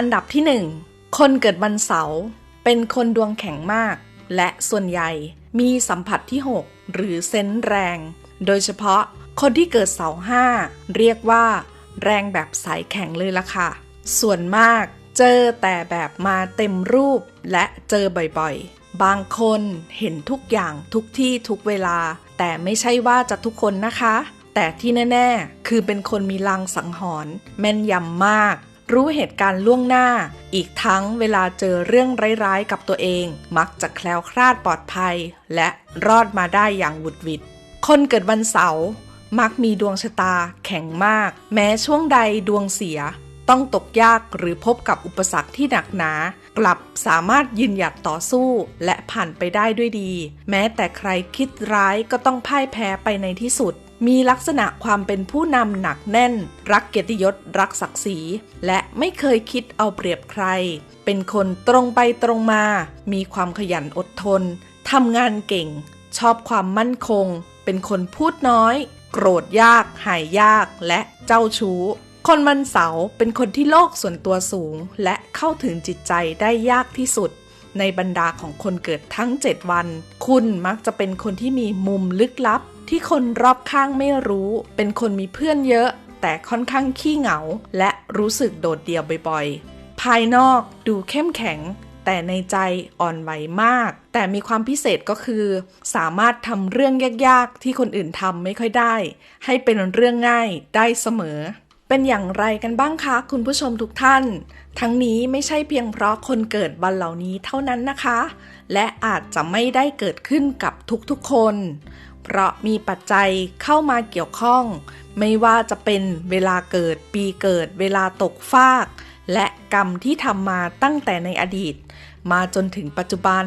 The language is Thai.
อันดับที่ 1 คนเกิดวันเสาร์เป็นคนดวงแข็งมาก และส่วนใหญ่มีสัมผัสที่ 6 หรือเซนส์แรง โดยเฉพาะคนที่เกิดเสาร์ห้าเรียกว่า แรงแบบสายแข็งเลยล่ะค่ะ ส่วนมากเจอแต่แบบมาเต็มรูปและเจอบ่อยๆ บางคนเห็นทุกอย่างทุกที่ทุกเวลา แต่ไม่ใช่ว่าจะทุกคนนะคะ แต่ที่แน่ ๆ คือเป็นคนมีลังสังหรณ์แม่นยำมาก รู้เหตุการณ์ล่วงหน้า อีกทั้งเวลาเจอเรื่องร้ายๆกับตัวเอง มักจะแคล้วคลาดปลอดภัย และรอดมาได้อย่างหวุดหวิด คนเกิดวันเสาร์มักมีดวงชะตาแข็งมาก แม้ช่วงใดดวงเสีย ต้องตกยากหรือพบกับอุปสรรคที่หนักหนา กลับสามารถยืนหยัดต่อสู้ และผ่านไปได้ด้วยดี แม้แต่ใครคิดร้ายก็ต้องพ่ายแพ้ไปในที่สุด มีลักษณะความเป็นผู้นำหนักแน่น รักเกียรติยศรักศักดิ์ศรี และไม่เคยคิดเอาเปรียบใคร เป็นคนตรงไปตรงมา มีความขยันอดทนทำงานเก่ง ชอบความมั่นคง เป็นคนพูดน้อย โกรธยาก หายยากและเจ้าชู้ คนวันเสาร์เป็นคนที่โลกส่วนตัวสูง และเข้าถึงจิตใจได้ยากที่สุดในบรรดาของคนเกิดทั้ง 7 วัน คุณมักจะเป็นคนที่มีมุมลึกลับ ที่คนรอบข้างไม่รู้ เป็นคนมีเพื่อนเยอะ แต่ค่อนข้างขี้เหงา และรู้สึกโดดเดี่ยวบ่อยๆ ภายนอกดูเข้มแข็ง แต่ในใจอ่อนไหวมาก แต่มีความพิเศษก็คือ สามารถทำเรื่องยากๆ ที่คนอื่นทำไม่ค่อยได้ ให้เป็นเรื่องง่ายได้เสมอเป็นอย่างไรกันบ้างคะ คุณผู้ชมทุกท่าน ทั้งนี้ไม่ใช่เพียงเพราะคนเกิดวันเหล่านี้เท่านั้นนะคะ และอาจจะไม่ได้เกิดขึ้นกับทุกๆคน เพราะมีปัจจัยเข้ามาเกี่ยวข้อง ไม่ว่าจะเป็นเวลาเกิดปีเกิดเวลาตกฟาก และกรรมที่ทำมาตั้งแต่ในอดีต มาจนถึงปัจจุบัน